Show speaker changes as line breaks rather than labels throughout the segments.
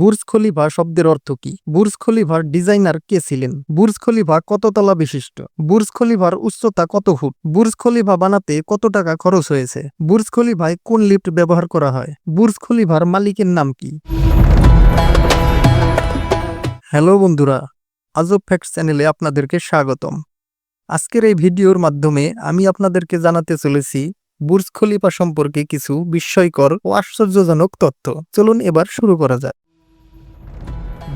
Burj Khalifa শব্দের অর্থ কি? বুর্জ খলিফার ডিজাইনার কে ছিলেন? বুর্জ খলিফা কত তলা বিশিষ্ট? বুর্জ খলিফার উচ্চতা কত ফুট? বুর্জ খলিফা বানাতে কত টাকা খরচ হয়েছে? বুর্জ খলিফায় কোন লিফট ব্যবহার করা হয়? বুর্জ খলিফার মালিকের নাম কি? হ্যালো বন্ধুরা, আজব ফ্যাক্ট চ্যানেলে আপনাদেরকে স্বাগতম। আজকের এই ভিডিওর মাধ্যমে আমি আপনাদেরকে জানাতে চলেছি বুর্জ খলিফা সম্পর্কে কিছু বিস্ময়কর ও আশ্চর্যজনক তথ্য। চলুন এবার শুরু করা যাক।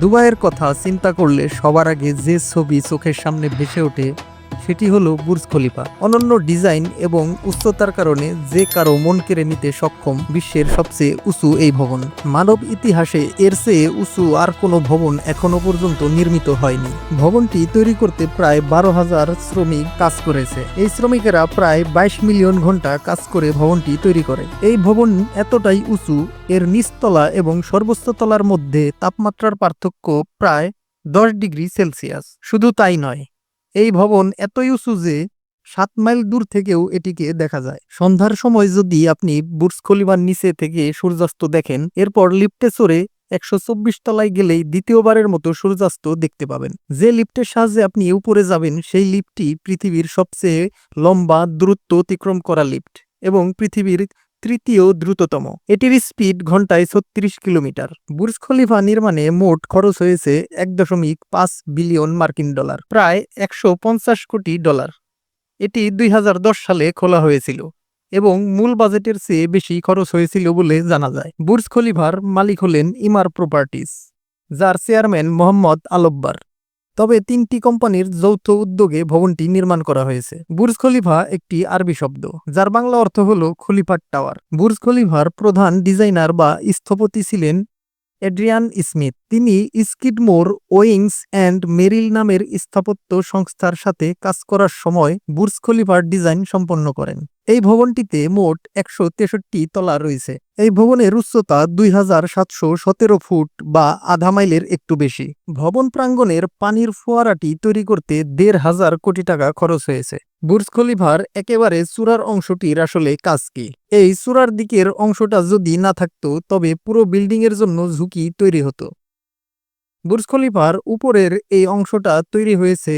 দুবাইয়ের কথা চিন্তা করলে সবার আগে যে ছবি চোখের সামনে ভেসে ওঠে সেটি হলো বুর্জ খলিফা। অনন্য ডিজাইন এবং উচ্চতার কারণে যে কারও মন কেড়ে নিতে সক্ষম বিশ্বের সবচেয়ে উঁচু এই ভবন। মানব ইতিহাসে এর চেয়ে উঁচু আর কোনো ভবন এখনও পর্যন্ত নির্মিত হয়নি। ভবনটি তৈরি করতে প্রায় বারো হাজার শ্রমিক কাজ করেছে। এই শ্রমিকেরা প্রায় বাইশ মিলিয়ন ঘণ্টা কাজ করে ভবনটি তৈরি করে। এই ভবন এতটাই উঁচু, এর নিচতলা এবং সর্বোচ্চ তলার মধ্যে তাপমাত্রার পার্থক্য প্রায় দশ ডিগ্রি সেলসিয়াস। শুধু তাই নয় এই ভবন এতই উঁচু যে সাত মাইল দূর থেকেও এটিকে দেখা যায়। সন্ধ্যার সময় যদি আপনি বুর্জ খলিফার নিচে থেকে সূর্যাস্ত দেখেন, এরপর লিফটে চড়ে একশো চব্বিশ তলায় গেলেই দ্বিতীয়বারের মতো সূর্যাস্ত দেখতে পাবেন। যে লিফটের সাহায্যে আপনি উপরে যাবেন, সেই লিফটটি পৃথিবীর সবচেয়ে লম্বা দূরত্ব অতিক্রম করা লিফট এবং পৃথিবীর তৃতীয় দ্রুততম। এটির স্পিড ঘন্টায় ছত্রিশ কিলোমিটার। বুর্জ খলিফা নির্মাণে মোট খরচ হয়েছে এক দশমিক পাঁচ বিলিয়ন মার্কিন ডলার, প্রায় একশো পঞ্চাশ কোটি ডলার। এটি দুই হাজার দশ সালে খোলা হয়েছিল এবং মূল বাজেটের চেয়ে বেশি খরচ হয়েছিল বলে জানা যায়। বুর্জ খলিফার মালিক হলেন ইমার প্রপার্টিজ যার চেয়ারম্যান মোহাম্মদ আলব্বার। তবে তিনটি কোম্পানির যৌথ উদ্যোগে ভবনটি নির্মাণ করা হয়েছে। বুর্জ খলিফা একটি আরবি শব্দ, যার বাংলা অর্থ হল খলিফার টাওয়ার। বুর্জ খলিফার প্রধান ডিজাইনার বা স্থপতি ছিলেন এড্রিয়ান স্মিথ। তিনি স্কিডমোর ওয়িংস অ্যান্ড মেরিল নামের স্থাপত্য সংস্থার সাথে কাজ করার সময় বুর্জ খলিফার ডিজাইন সম্পন্ন করেন। এই ভবনটিতে মোট একশো তেষট্টি তলা রয়েছে। এই ভবনের উচ্চতা দুই হাজার সাতশো সতেরো ফুট বা আধা মাইলের একটু বেশি। ভবন প্রাঙ্গণের পানির ফোয়ারাটি তৈরি করতে দেড় হাজার কোটি টাকা খরচ হয়েছে। বুর্জ খলিফার একেবারে চূড়ার অংশটির আসলে কাজ কি? এই চূড়ার দিকের অংশটা যদি না থাকতো, তবে পুরো বিল্ডিং এর জন্য ঝুঁকি তৈরি হতো। বুর্জ খলিফার উপরের এই অংশটা তৈরি হয়েছে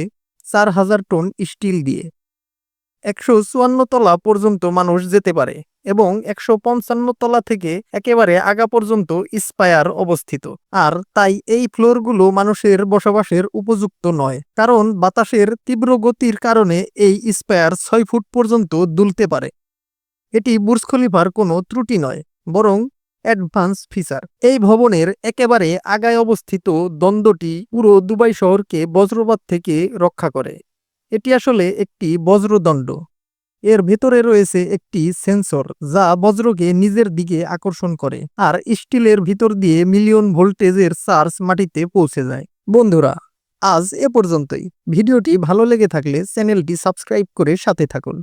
চার হাজার টন স্টিল দিয়ে। একশো চুয়ান্ন তলা পর্যন্ত মানুষ যেতে পারে এবং একশো পঞ্চান্ন তলা থেকে একেবারে আগা পর্যন্ত স্পায়ার অবস্থিত। আর তাই এই ফ্লোরগুলো মানুষের বসবাসের উপযুক্ত নয়, কারণ বাতাসের তীব্র গতির কারণে এই স্পায়ার ছয় ফুট পর্যন্ত দুলতে পারে। এটি বুর্জ খলিফার কোনো ত্রুটি নয়, বরং অ্যাডভান্স ফিচার। এই ভবনের একেবারে আগায় অবস্থিত দ্বন্দ্বটি পুরো দুবাই শহরকে বজ্রপাত থেকে রক্ষা করে। এটি আসলে একটি বজ্রদণ্ড। এর ভেতরে রয়েছে একটি সেন্সর যা বজ্রকে নিজের দিকে আকর্ষণ করে আর স্টিলের ভিতর দিয়ে মিলিয়ন ভোল্টেজের চার্জ মাটিতে পৌঁছে যায়। বন্ধুরা, আজ এ পর্যন্তই। ভিডিওটি ভালো লেগে থাকলে চ্যানেলটি সাবস্ক্রাইব করে সাথে থাকুন।